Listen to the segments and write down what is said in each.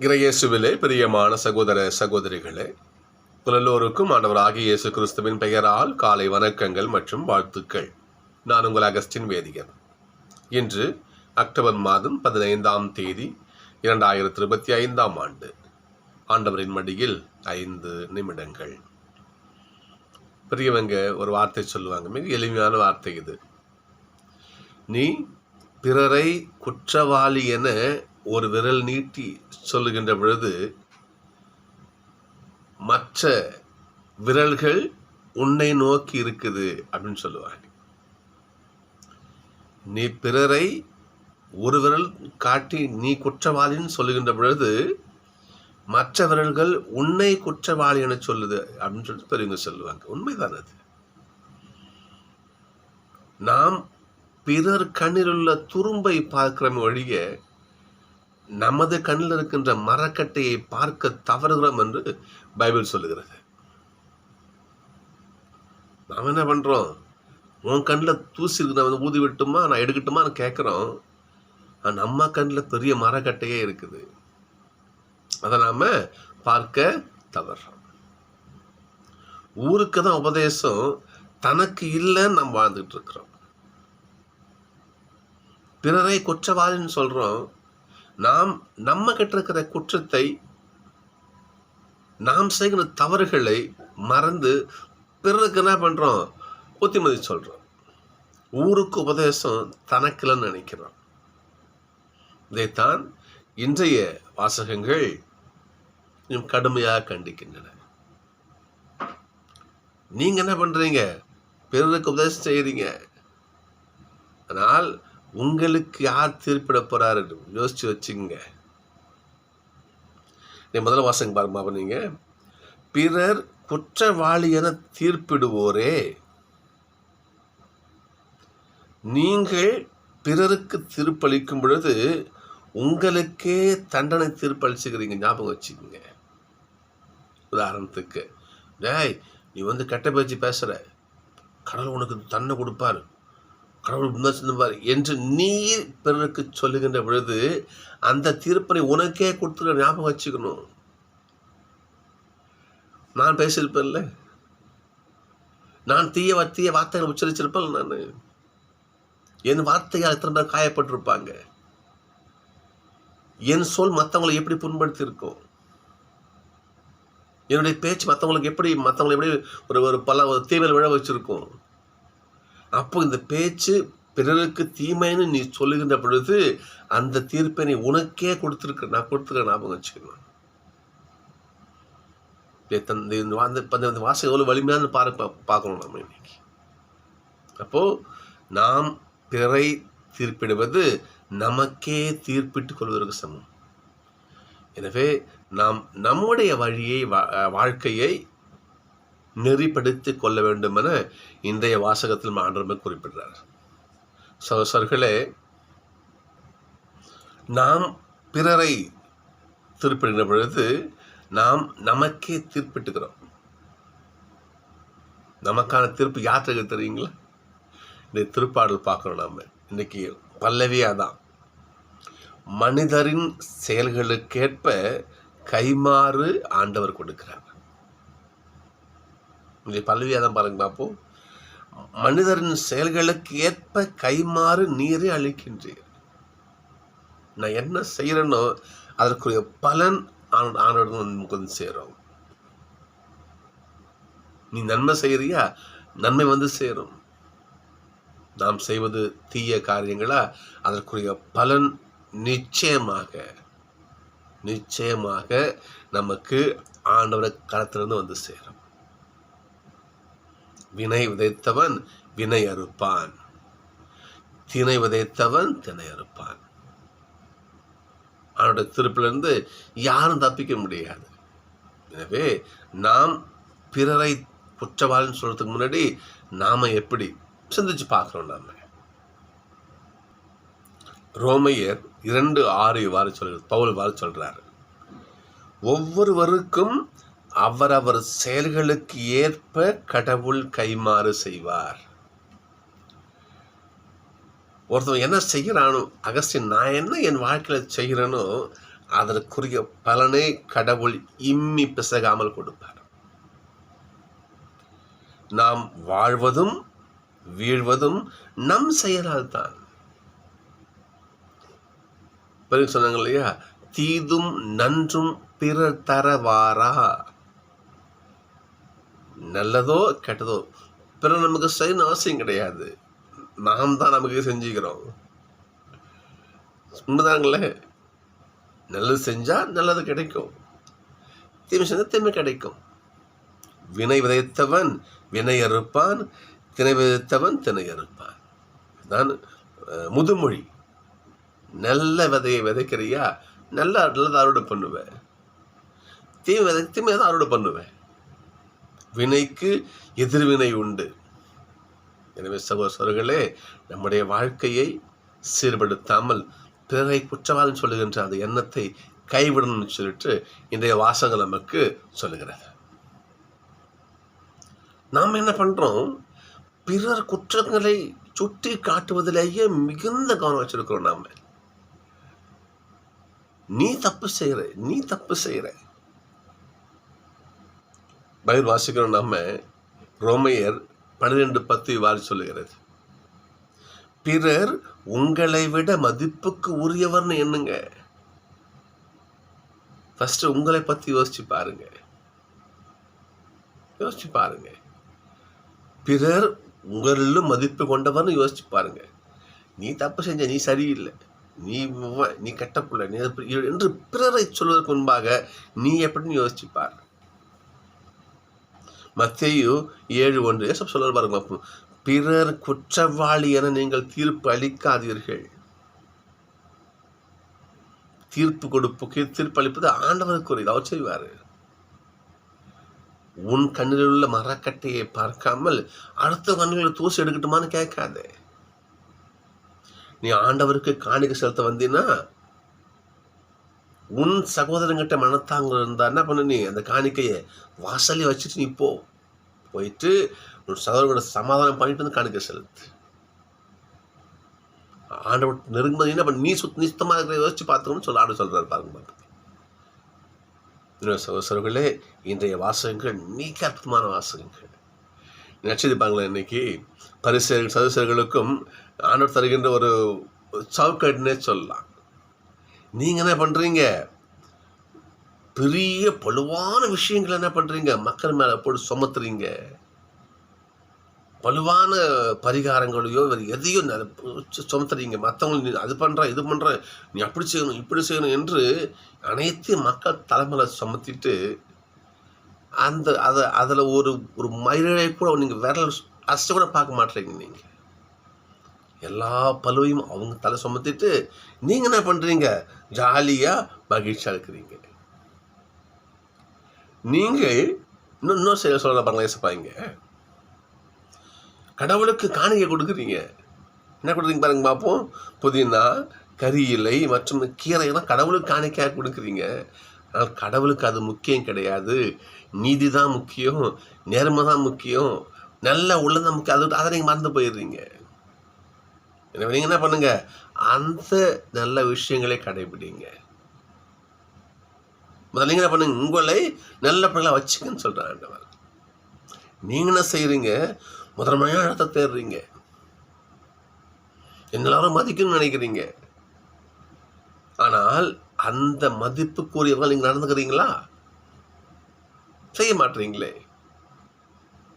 இறையேசுவிலே பிரியமான சகோதர சகோதரிகளே ஆண்டவர் ஆகிய இயேசு கிறிஸ்துவின் பெயரால் காலை வணக்கங்கள் மற்றும் வாழ்த்துக்கள். நான் உங்கள் அகஸ்டின் வேதிகர் இன்று அக்டோபர் மாதம் பதினைந்தாம் தேதி இரண்டாயிரத்தி இருபத்தி ஐந்தாம் ஆண்டு. ஆண்டவரின் மடியில் ஐந்து நிமிடங்கள். பெரியவங்க ஒரு வார்த்தை சொல்லுவாங்க மிக எளிமையான வார்த்தை இது. நீ பிறரை குற்றவாளி என ஒரு விரல் நீட்டி சொல்லுகின்ற பொழுது மற்ற விரல்கள் உன்னை நோக்கி இருக்குது அப்படின்னு சொல்லுவாங்க. நீ பிறரை ஒரு விரல் காட்டி நீ குற்றவாளின்னு சொல்லுகின்ற பொழுது மற்ற விரல்கள் உன்னை குற்றவாளி என சொல்லுது அப்படின்னு சொல்லிட்டு பெரியவங்க சொல்லுவாங்க. உண்மைதான் அது? நாம் பிறர் கண்ணில் உள்ள துரும்பை பார்க்கிறோம் ஒழிய நமது கண்ணில் இருக்கின்ற மரக்கட்டையை பார்க்க தவறுகிறோம் என்று பைபிள் சொல்லுகிறது. நாம் என்ன பண்ணுறோம் உன் கண்ணில் தூசி இருக்கு நான் வந்து ஊதி விட்டுமா நான் எடுக்கட்டுமான்னு கேட்குறோம் ஆனால் நம்ம கண்ணில் பெரிய மரக்கட்டையே இருக்குது. அதை நாம் பார்க்க தவறுறோம். ஊருக்கு தான் உபதேசம் தனக்கு இல்லைன்னு நம்ம வாழ்ந்துட்டு இருக்கிறோம். பிறரை குற்றவாளின்னு சொல்கிறோம் நாம் நம்ம கிட்ட இருக்கிற குற்றத்தை நாம் செய்கிற தவறுகளை மறந்து பிறருக்கு என்ன பண்ணுறோம் புத்திமதி சொல்கிறோம் ஊருக்கு உபதேசம் தனக்கில்னு நினைக்கிறோம். இதைத்தான் இன்றைய வாசகங்கள் இன்னும் கடுமையாக கண்டிக்கின்றன. நீங்கள் என்ன பண்றீங்க? பிறருக்கு உபதேசம் செய்கிறீங்க ஆனால் உங்களுக்கு யார் தீர்ப்பிட போறாரு? யோசிச்சு வச்சுங்க நீ முதல்ல வாசங்க பாருமா நீங்கள் பிறர் குற்றவாளி என தீர்ப்பிடுவோரே. நீங்கள் பிறருக்கு தீர்ப்பளிக்கும் பொழுது உங்களுக்கே தண்டனை தீர்ப்பளிச்சுக்கிறீங்க. ஞாபகம் வச்சுக்கோங்க. உதாரணத்துக்கு டேய் நீ வந்து கெட்ட பேச்சு பேசுகிற கடவுள் உனக்கு தண்டனை கொடுப்பாரு. கடவுள் விமர்சனப்பார் என்று நீ பிறருக்கு சொல்லுகின்ற பொழுது அந்த தீர்ப்பனை உனக்கே கொடுத்துருக்க ஞாபகம் வச்சுக்கணும். நான் பேசியிருப்பேன்ல. நான் தீய தீய வார்த்தைகளை உச்சரிச்சிருப்பேன் நான். என் வார்த்தையால் எத்தனை பேர் காயப்பட்டிருப்பாங்க. என் சொல் மற்றவங்களை எப்படி புண்படுத்தியிருக்கோம் என்னுடைய பேச்சு மற்றவங்களுக்கு எப்படி மற்றவங்களை எப்படி ஒரு ஒரு பல ஒரு விழ வச்சுருக்கோம். அப்போ இந்த பேச்சு பிறருக்கு தீமைன்னு நீ சொல்லுகின்ற பொழுது அந்த தீர்ப்பை நீ உனக்கே கொடுத்துருக்க நான் கொடுத்துருக்க ஞாபகம் வச்சுக்கணும். இதை இந்த இந்த எவ்வளோ வலிமையான பார்க்க பார்க்கணும் நம்ம இன்னைக்கு. அப்போ நாம் பிறரை தீர்ப்பிடுவது நமக்கே தீர்ப்பிட்டுக் கொள்வதற்கு சமம். எனவே நாம் நம்முடைய வழியை வா- வாழ்க்கையை நெறிப்படுத்திக் கொள்ள வேண்டும் என இன்றைய வாசகத்தில் ஆண்டவர் குறிப்பிடுறார். சகோசர்களே நாம் பிறரை திருப்பிடுகிற பொழுது நாம் நமக்கே தீர்ப்பிட்டுக்கிறோம். நமக்கான தீர்ப்பு யாத்திரைக்கு தெரியுங்களா? இந்த திருப்பாடல் பார்க்கணும் நாம். இன்னைக்கு பல்லவியாக தான். மனிதரின் செயல்களுக்கேற்ப கைமாறு ஆண்டவர் கொடுக்கிறார். இந்த பல்லவியா தான் பாருங்க பார்ப்போம் மனிதரின் செயல்களுக்கு ஏற்ப கைமாறு நீரை அளிக்கின்றீர். நான் என்ன செய்கிறேனோ அதற்குரிய பலன் ஆண்- நமக்கு வந்து சேரும். நீ நன்மை செய்கிறியா நன்மை வந்து சேரும். நாம் செய்வது தீய காரியங்களா? அதற்குரிய பலன் நிச்சயமாக நிச்சயமாக நமக்கு ஆண்டவர களத்திலிருந்து வந்து சேரும். வினை விதைத்தவன் வினை அறுப்பான். திணை விதைத்தவன் திணை அறுப்பான். அவனுடைய திருப்பிலிருந்து யாரும் தப்பிக்க முடியாது. எனவே நாம் பிறரை குற்றவாளின்னு சொல்றதுக்கு முன்னாடி நாம எப்படி சிந்திச்சு பார்க்குறோம் நாம். ரோமையர் இரண்டு ஆறு இவ்வாறு சொல்கிறார் பவுல் இவ்வாறு சொல்றாரு. ஒவ்வொருவருக்கும் அவரவர் செயல்களுக்கு ஏற்ப கடவுள் கைமாறு செய்வார். ஒருத்தன் என்ன செய்கிறானோ அகஸ்டின் நான் என்ன என் வாழ்க்கையில் செய்கிறேனோ அதற்குரிய பலனை கடவுள் இம்மி பிசகாமல் கொடுப்பார். நாம் வாழ்வதும் வீழ்வதும் நம் செயலால் தான் பிறகு சொன்னாங்க இல்லையா? தீதும் நன்றும் பிறர் தரவாரா? நல்லதோ கெட்டதோ. பிறர் நமக்கு செய்யணும் அவசியம் கிடையாது. நாம் தான் நமக்கு செஞ்சுக்கிறோம். உண்மைதாங்களே? நல்லது செஞ்சால் நல்லது கிடைக்கும். தீமை செஞ்சால் தீமை கிடைக்கும். வினை விதைத்தவன் வினை அறுப்பான் திணை விதைத்தவன் திணை அறுப்பான். தான் முதுமொழி. நல்ல விதையை விதைக்கிறியா? நல்ல நல்லதை அறுவடை பண்ணுவேன் தீமை விதை தீமையை தான் அறுவடை பண்ணுவேன் வினைக்கு எதிர்வினை உண்டு. எனவே சகோதரர்களே நம்முடைய வாழ்க்கையை சீர்படுத்தாமல் பிறரை குற்றவாளம் சொல்லுகின்ற அந்த எண்ணத்தை கைவிடணும்னு சொல்லிட்டு இன்றைய வாசகம் நமக்கு சொல்லுகிறது. நாம் என்ன பண்ணுறோம் பிறர் குற்றங்களை சுட்டி காட்டுவதிலேயே மிகுந்த கவனம் வச்சிருக்கிறோம் நாம. நீ தப்பு செய்கிற நீ தப்பு செய்கிற பயிர் வாசிக்கிறோம். நாம ரோமையர் பன்னிரெண்டு பத்து இவ்வாறு சொல்லுகிறது. பிறர் உங்களை விட மதிப்புக்கு உரியவர்னு எண்ணுங்க. ஃபஸ்ட்டு உங்களை பற்றி யோசிச்சு பாருங்க. யோசிச்சு பாருங்க. பிறர் உங்களிலும் மதிப்பு கொண்டவர்னு யோசிச்சு பாருங்க. நீ தப்பு செஞ்ச நீ சரியில்லை. நீ நீ கெட்ட பிள்ளை நீ என்று பிறரை சொல்வதற்கு முன்பாக நீ எப்படின்னு யோசிச்சு பாரு. மத்தேயு ஏழு ஒன்று. ஏசப் சொல்ல பாருங்க பிறர் குற்றவாளி என நீங்கள் தீர்ப்பு அளிக்காதீர்கள். தீர்ப்பு கொடுப்பு தீர்ப்பு அளிப்பது ஆண்டவருக்குரியது அவர் செய்வார். உன் கண்ணில் உள்ள மரக்கட்டையை பார்க்காமல் அடுத்த கண்ணில் தூசி எடுக்கட்டுமான்னு கேட்காதே. நீ ஆண்டவருக்கு காணிக்க செலுத்த வந்தீன்னா உன் சகோதரங்கிட்ட மனத்தாங்க இருந்தால் என்ன பண்ணு நீ அந்த காணிக்கையை வாசலே வச்சுட்டு நீ போ. போயிட்டு உன் சகோதரனோட சமாதானம் பண்ணிட்டு வந்து காணிக்கை செலுத்து. ஆண்டவர் நெருங்கும்போது என்ன பண்ண? நீ சுத்த நிச்சயமாக இருக்கிற யோசிச்சு பார்த்துக்கணும்னு சொல்ல. ஆண்டு சொல்கிறார் பாருங்க பாருங்க. இன்னொரு சகோதரர்களே இன்றைய வாசகங்கள் மிக அற்புதமான வாசகங்கள். நினச்சது பாங்களேன் இன்னைக்கு பரிசு சதவீசர்களுக்கும் ஆண்டவர் தருகின்ற ஒரு சவுக்கட்னே சொல்லலாம். நீங்கள் என்ன பண்ணுறீங்க பெரிய பழுவான விஷயங்களை என்ன பண்ணுறீங்க மக்கள் மேலே போட்டு சுமத்துறீங்க. பழுவான பரிகாரங்களையோ வேறு எதையோ சுமத்துறீங்க. மற்றவங்க நீ அது பண்ணுறேன் இது பண்ணுற நீ அப்படி செய்யணும் இப்படி செய்யணும் என்று அனைத்தையும் மக்கள் தலைமையில சுமத்திட்டு அந்த அதை அதில் ஒரு ஒரு மயிலை கூட நீங்கள் விரல் அசை கூட பார்க்க மாட்டீங்க நீங்கள் எல்லா பழுவையும் அவங்க தலை சுமத்திட்டு நீங்கள் என்ன பண்ணுறீங்க ஜாலியாக மகிழ்ச்சியாக இருக்கிறீங்க நீங்கள் இன்னும் இன்னும் செய்ய சொல்ல பாருங்க. ஏசப்பாங்க கடவுளுக்கு காணிக்கை கொடுக்குறீங்க. என்ன கொடுக்குறீங்க பாருங்க பார்ப்போம் புதினா கறி இலை மற்றும் கீரையெல்லாம் கடவுளுக்கு காணிக்கையாக கொடுக்குறீங்க. ஆனால் கடவுளுக்கு அது முக்கியம் கிடையாது. நீதி தான் முக்கியம். நேர்மை தான் முக்கியம். நல்ல உள்ளதான் முக்கியம். அது அதை நீங்கள் மறந்து போயிடுறீங்க. எனவே நீங்கள் என்ன பண்ணுங்க? அந்த நல்ல விஷயங்களை கடைபிடிங்க. முதல்ல நீங்க என்ன பண்ணுங்க? உங்களை நல்ல பிள்ளைகளை வச்சுக்கன்னு சொல்றாங்க ஆண்டவர். நீங்க என்ன செய்யறீங்க முதன்மையான இடத்தை தேடுறீங்க. எல்லாரும் மதிக்கணும்னு நினைக்கிறீங்க. ஆனால் அந்த மதிப்புக்குரியவர்கள் நீங்க நடந்துக்கிறீங்களா? செய்ய மாட்டீங்களே.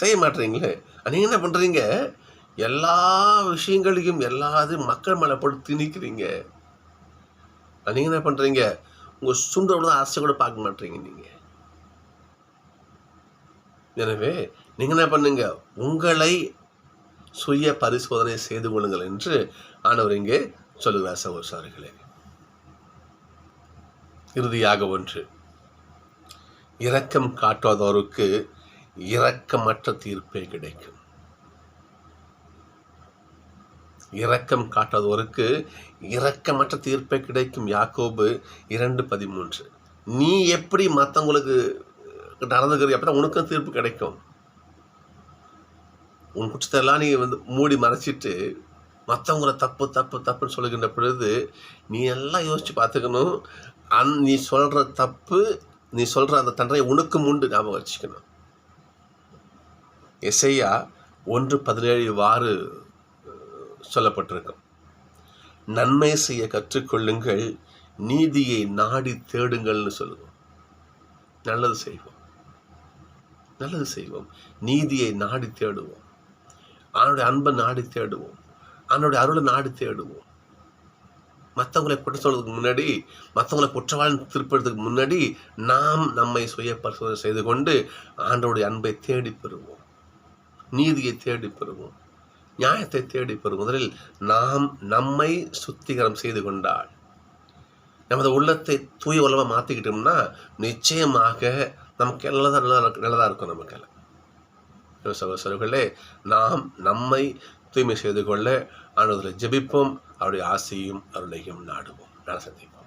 செய்ய மாட்டீங்களே. நீங்க என்ன பண்றீங்க? எல்லா விஷயங்களையும் எல்லாத்தையும் மக்கள் மேலே போட்டு திணிக்கிறீங்க. நீங்கள் என்ன பண்ணுறீங்க உங்கள் சுண்டோட ஆசை கூட பார்க்க மாட்டீங்க நீங்கள் எனவே நீங்கள் என்ன பண்ணுங்க? உங்களை சுய பரிசோதனை செய்து கொள்ளுங்கள் என்று ஆனவர் இங்கே சொல்லுகிறார் சகோதரர்களே இறுதியாக ஒன்று. இரக்கம் காட்டாதவருக்கு இரக்கமற்ற தீர்ப்பே கிடைக்கும். இரக்கம் காட்டாதவருக்கு இரக்கமற்ற தீர்ப்பே கிடைக்கும். யாக்கோபு இரண்டு பதிமூன்று. நீ எப்படி மற்றவங்களுக்கு நடந்துக்கிற அப்போ உனக்கும் தீர்ப்பு கிடைக்கும். உன் குற்றத்தெல்லாம் நீ வந்து மூடி மறைச்சிட்டு மற்றவங்கள தப்பு தப்பு தப்புன்னு சொல்லுகின்ற பொழுது நீ எல்லாம் யோசித்து பார்த்துக்கணும். அந் நீ சொல்கிற தப்பு நீ சொல்கிற அந்த தண்டனை உனக்கு உண்டு. ஞாபகம் வச்சுக்கணும். எஸ்ஐயா ஒன்று பதினேழு வாறு சொல்லப்பட்டிருக்கும். நன்மை செய்ய கற்றுக்கொள்ளுங்கள் நீதியை நாடி தேடுங்கள்னு சொல்லுவோம். நல்லது செய்வோம். நல்லது செய்வோம். நீதியை நாடி தேடுவோம். அவனுடைய அன்பை நாடி தேடுவோம். அவனுடைய அருளை நாடி தேடுவோம். மற்றவங்களை குற்றம் சொல்றதுக்கு முன்னாடி மற்றவங்களை குற்றவாளி திருப்பறதுக்கு முன்னாடி நாம் நம்மை சுய பரிசோதனை செய்து கொண்டு ஆண்டோடைய அன்பை தேடி பெறுவோம். நீதியை தேடி பெறுவோம். நியாயத்தை தேடி பெறும் முதலில் நாம் நம்மை சுத்திகரம் செய்து கொண்டால் நமது உள்ளத்தை தூய உலகமாக மாற்றிக்கிட்டோம்னா நிச்சயமாக நமக்கு நல்லதாக நல்லா நல்லதாக இருக்கும் நமக்கு சகோதரர்களே நாம் நம்மை தூய்மை செய்து கொள்ள அனுதலை ஜெபிப்போம் அவருடைய ஆசையும் அருளையும் நாடுவோம் நான் சந்திப்போம்